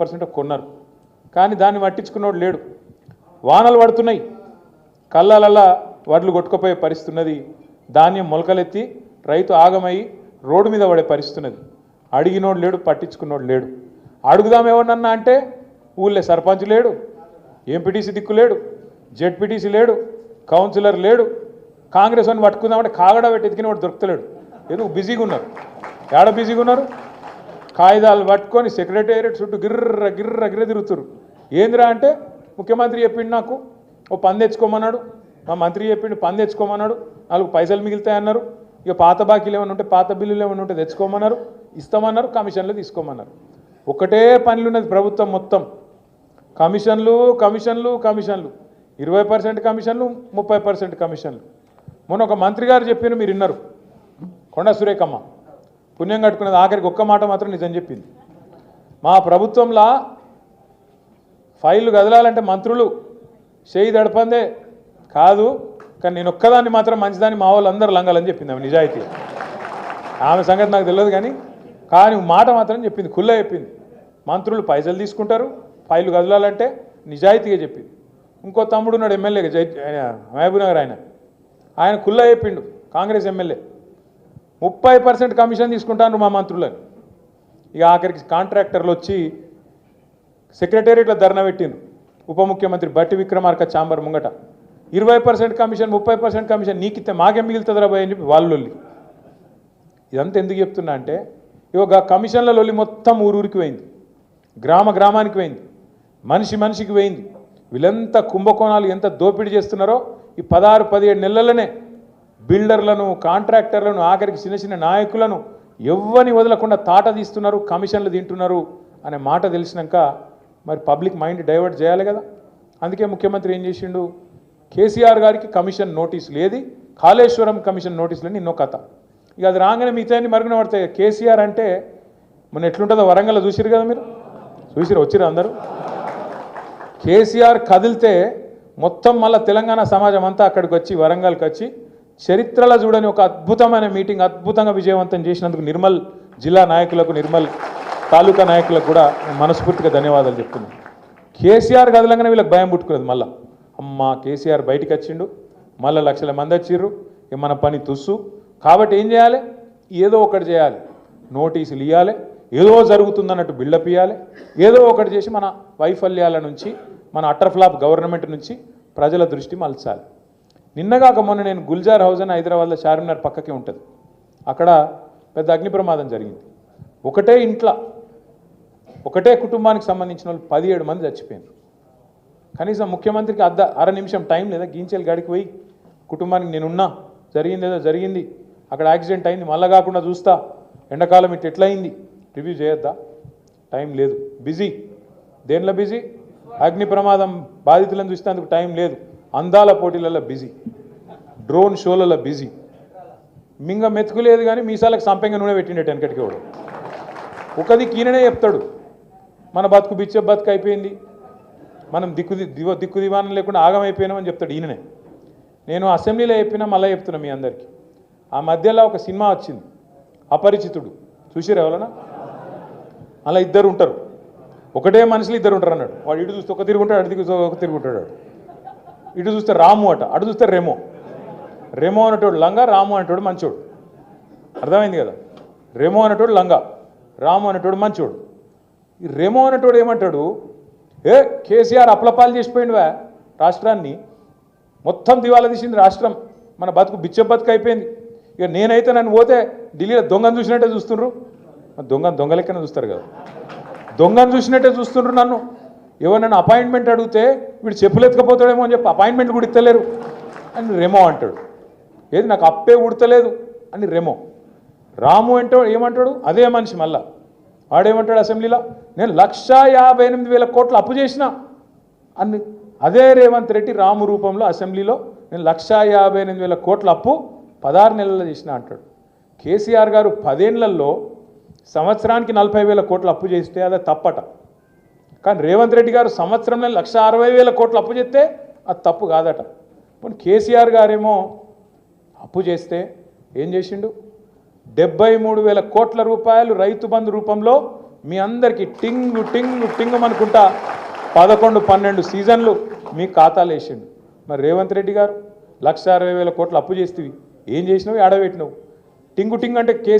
Percent కొన్నారు. కానీ దాన్ని పట్టించుకున్నోడు లేడు. వానలు పడుతున్నాయి. కళ్ళలల్లా వడ్లు కొట్టుకుపోయే పరిస్థితి ఉన్నది ధాన్యం మొలకలెత్తి రైతు ఆగమై రోడ్డు మీద పడే పరిస్థితి ఉన్నది అడిగినోడు లేడు పట్టించుకున్నోడు లేడు. అడుగుదాం ఏమన్నా అంటే ఊళ్ళో సర్పంచ్ లేడు ఎంపీటీసీ దిక్కు లేడు జెడ్పీటీసీ లేడు కౌన్సిలర్ లేడు. కాంగ్రెస్ అని పట్టుకుందామంటే కాగడ పెట్టి ఎదిగిన వాడు దొరుకుతలేడు. ఎందుకు? బిజీగా ఉన్నారు. ఏడ బిజీగా ఉన్నారు? కాగితాలు పట్టుకొని సెక్రటేరియట్ చుట్టూ గిర్ర గిర్ర గిర్ర తిరుగుతురు ఏందిరా అంటే ముఖ్యమంత్రి చెప్పిండు నాకు ఓ పని తెచ్చుకోమన్నాడు. మా మంత్రి చెప్పిండు పని తెచ్చుకోమన్నాడు. నాలుగు పైసలు మిగులుతాయన్నారు. ఇక పాత బాకీలు ఏమైనా ఉంటే పాత బిల్లులు ఏమైనా ఉంటే తెచ్చుకోమన్నారు. ఇస్తామన్నారు కమిషన్లు తీసుకోమన్నారు. ఒకటే పనులు ఉన్నది ప్రభుత్వం మొత్తం. కమిషన్లు కమిషన్లు కమిషన్లు. ఇరవై పర్సెంట్ కమిషన్లు ముప్పై పర్సెంట్ కమిషన్లు. మొన్న ఒక మంత్రి గారు చెప్పిన మీరు విన్నారు కొండ సురేఖమ్మ. పుణ్యం కట్టుకున్నది ఆఖరికి ఒక్క మాట మాత్రం నిజం చెప్పింది. మా ప్రభుత్వంలో ఫైళ్ళు కదలాలంటే మంత్రులు చేయి దడపందే కాదు కానీ నేను ఒక్కదాన్ని మాత్రం మంచిదాన్ని మా వాళ్ళందరూ లంగాలని చెప్పింది ఆమె నిజాయితీ. ఆమె సంగతి నాకు తెలియదు కానీ కానీ మాట మాత్రం చెప్పింది కుల్ల చెప్పింది. మంత్రులు పైసలు తీసుకుంటారు ఫైళ్ళు కదలాలంటే నిజాయితీగా చెప్పింది. ఇంకో తమ్ముడు ఉన్నాడు ఎమ్మెల్యే జై మహబూబ్ మహబూబ్నగర్ ఆయన. ఆయన కుల్ల చెప్పిండు కాంగ్రెస్ ఎమ్మెల్యే. ముప్పై పర్సెంట్ కమిషన్ తీసుకుంటాను మా మంత్రులని. ఇక ఆఖరికి కాంట్రాక్టర్లు వచ్చి సెక్రటేరియట్లో ధర్నా పెట్టింది ఉప ముఖ్యమంత్రి బట్టి విక్రమార్క చాంబర్ ముంగట. ఇరవై పర్సెంట్ కమిషన్ ముప్పై పర్సెంట్ కమిషన్ నీకిస్తే మాకే మిగులుతుందిరా భయ అని చెప్పి వాళ్ళు ఇదంతా ఎందుకు చెప్తున్నా అంటే ఇక కమిషన్ల లొల్లి మొత్తం ఊరూరికి పోయింది. గ్రామ గ్రామానికి పోయింది. మనిషి మనిషికి పోయింది. వీళ్ళంత కుంభకోణాలు ఎంత దోపిడీ చేస్తున్నారో ఈ పదహారు పదిహేడు నెలలనే బిల్డర్లను కాంట్రాక్టర్లను ఆఖరికి చిన్న చిన్న నాయకులను ఎవ్వని వదలకుండా తాట తీస్తున్నారు కమిషన్లు తింటున్నారు అనే మాట తెలిసినాక మరి పబ్లిక్ మైండ్ డైవర్ట్ చేయాలి కదా. అందుకే ముఖ్యమంత్రి ఏం చేసిండు? కేసీఆర్ గారికి కమిషన్ నోటీసులు ఏది కాళేశ్వరం కమిషన్ నోటీసులని ఎన్నో కథ. ఇక అది రాగానే మిగతాన్ని మరుగున పడతాయి. కేసీఆర్ అంటే మొన్న ఎట్లుంటుందో వరంగల్ చూసిరు కదా మీరు? చూసిరు వచ్చిరు అందరూ? కేసీఆర్ కదిలితే మొత్తం మళ్ళీ తెలంగాణ సమాజం అంతా అక్కడికి వచ్చి వరంగల్కి వచ్చి చరిత్రలో చూడని ఒక అద్భుతమైన మీటింగ్ అద్భుతంగా విజయవంతం చేసినందుకు నిర్మల్ జిల్లా నాయకులకు నిర్మల్ తాలూకా నాయకులకు కూడా మనస్ఫూర్తిగా ధన్యవాదాలు చెప్తున్నాను. కేసీఆర్ కదలంగానే వీళ్ళకి భయం పుట్టుకున్నది మళ్ళా. అమ్మ కేసీఆర్ బయటికి వచ్చిండు మళ్ళీ లక్షల మంది వచ్చిర్రు మన పని తుస్సు. కాబట్టి ఏం చేయాలి? ఏదో ఒకటి చేయాలి. నోటీసులు ఇవ్వాలి ఏదో జరుగుతుందన్నట్టు బిల్డప్ ఇవ్వాలి ఏదో ఒకటి చేసి మన వైఫల్యాల నుంచి మన అట్టర్ఫ్లాప్ గవర్నమెంట్ నుంచి ప్రజల దృష్టి మలచాలి. నిన్నగాక మొన్న నేను గుల్జార్ హౌస్ అని హైదరాబాద్లో చార్మినార్ పక్కకే ఉంటుంది. అక్కడ పెద్ద అగ్ని ప్రమాదం జరిగింది. ఒకటే ఇంట్లో ఒకటే కుటుంబానికి సంబంధించిన వాళ్ళు పదిహేడు మంది చచ్చిపోయారు కనీసం ముఖ్యమంత్రికి అర్ధ అర నిమిషం టైం లేదా గీంచేలు గడికి పోయి కుటుంబానికి నేనున్నా జరిగింది ఏదో జరిగింది అక్కడ యాక్సిడెంట్ అయింది మళ్ళా కాకుండా చూస్తా ఎండాకాలం ఇట్ ఎట్లయింది రివ్యూ చేయొద్దా? టైం లేదు. బిజీ. దేనిలో బిజీ? అగ్ని ప్రమాదం బాధితులను చూసేందుకు టైం లేదు. అందాల పోటీలలో బిజీ. డ్రోన్ షోలలో బిజీ. మింగ మెతుకులేదు కానీ మీసాలకు సంపెంగ నూనె పెట్టిండేటి వెనకటికి వాడు. ఒకది ఈయననే చెప్తాడు. మన బతుకు బిచ్చే బతుకు అయిపోయింది. మనం దిక్కు దివ దిక్కు దివానం లేకుండా ఆగమైపోయినామని చెప్తాడు ఈయననే. నేను అసెంబ్లీలో చెప్పినా మళ్ళీ చెప్తున్నా మీ అందరికీ. ఆ మధ్యలో ఒక సినిమా వచ్చింది. అపరిచితుడు. చూసిరు ఎవరన్నా? అలా ఇద్దరు ఉంటారు. ఒకటే మనుషులు ఇద్దరు ఉంటారు అన్నాడు. వాడు ఇటు చూస్తే ఒక తిరుగుంటాడు అటు చూస్తే ఒక తిరుగుంటాడు ఇటు చూస్తే రాము అట అటు చూస్తే రెమో. రెమో అనేటోడు లంగా రాము అనేటోడు మంచోడు. అర్థమైంది కదా? రెమో అనేటోడు లంగా రాము అనేటోడు మంచోడు. ఈ రెమో అనేటోడు ఏమంటాడు? ఏ కేసీఆర్ అప్లపాలు చేసిపోయిందివా రాష్ట్రాన్ని? మొత్తం దివాలా తీసింది రాష్ట్రం. మన బతుకు బిచ్చ బతుకు అయిపోయింది. ఇక నేనైతే నన్ను పోతే ఢిల్లీలో దొంగను చూసినట్టే చూస్తుండ్రు. దొంగ దొంగ లెక్కన చూస్తారు కదా. దొంగను చూసినట్టే చూస్తుండ్రు నన్ను. ఎవరు నన్ను అపాయింట్మెంట్ అడిగితే వీడు చెప్పులు ఎత్తుకపోతాడేమో అని చెప్పి అపాయింట్మెంట్ కూడా ఇస్తలేరు అని రెమో అంటాడు. ఏది నాకు అప్పే ఉడతలేదు అని రెమో. రాము అంటే ఏమంటాడు? అదే మనిషి మళ్ళా. వాడేమంటాడు అసెంబ్లీలో? నేను లక్షా యాభై ఎనిమిది వేల కోట్లు అప్పు చేసిన అని అదే రేవంత్ రెడ్డి రాము రూపంలో అసెంబ్లీలో నేను లక్షా యాభై ఎనిమిది వేల కోట్ల అప్పు పదహారు నెలల్లో చేసిన అంటాడు. కేసీఆర్ గారు పదేళ్ళలో సంవత్సరానికి నలభై వేల కోట్లు అప్పు చేస్తే అదే తప్పట. కానీ రేవంత్ రెడ్డి గారు సంవత్సరంలో లక్ష అరవై వేల కోట్లు అప్పు చేస్తే అది తప్పు కాదట. పోనీ కేసీఆర్ గారేమో అప్పు చేస్తే ఏం చేసిండు? డెబ్బై మూడు వేల కోట్ల రూపాయలు రైతు బంధు రూపంలో మీ అందరికీ టింగు టింగు టింగు అనుకుంటా పదకొండు పన్నెండు సీజన్లు మీ ఖాతాలు వేసిండు. మరి రేవంత్ రెడ్డి గారు లక్ష అరవై వేల కోట్లు అప్పు చేస్తేవి ఏం చేసినావు? ఆడబెట్టినావు టింగు టింగ్ అంటే కేసు